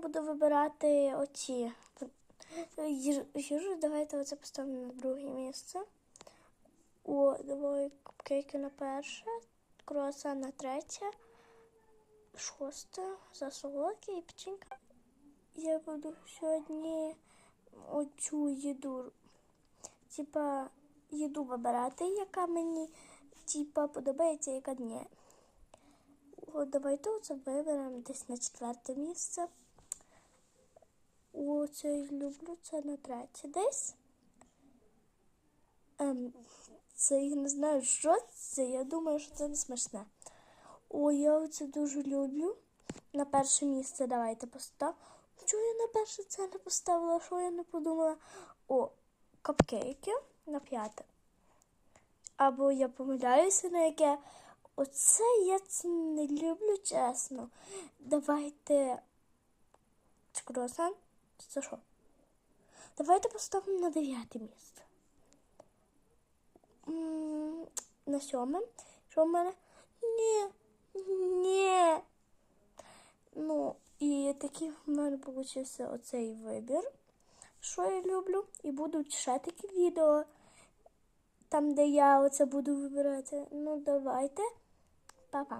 буду вибирати оці. Їжу, давайте оце поставимо на друге місце. О, давай купкейки на перше, круасан на третє, шосте, за солодке і печенька. Я буду сьогодні оцю їду, типа, їду вибирати, яка мені типа подобається, яка ні. О, давайте оце виберемо десь на четверте місце. О, я люблю, це на третє десь. Ем, це я не знаю, що це. Я думаю, що це не смачне. О, я це дуже люблю. На перше місце давайте постав. Чого я на перше це не поставила? Що я не подумала? О, капкейки на п'яте. Або я помиляюся на яке. Оце я це не люблю, чесно. Давайте. Круасан? Це що? Давайте поставимо на дев'яте місце. На сьоме. Що в мене? Ні. Ні. Ну, і такий в мене вийшов оцей вибір, що я люблю. І будуть ще такі відео, там, де я оце буду вибирати. Ну, давайте. Па-па.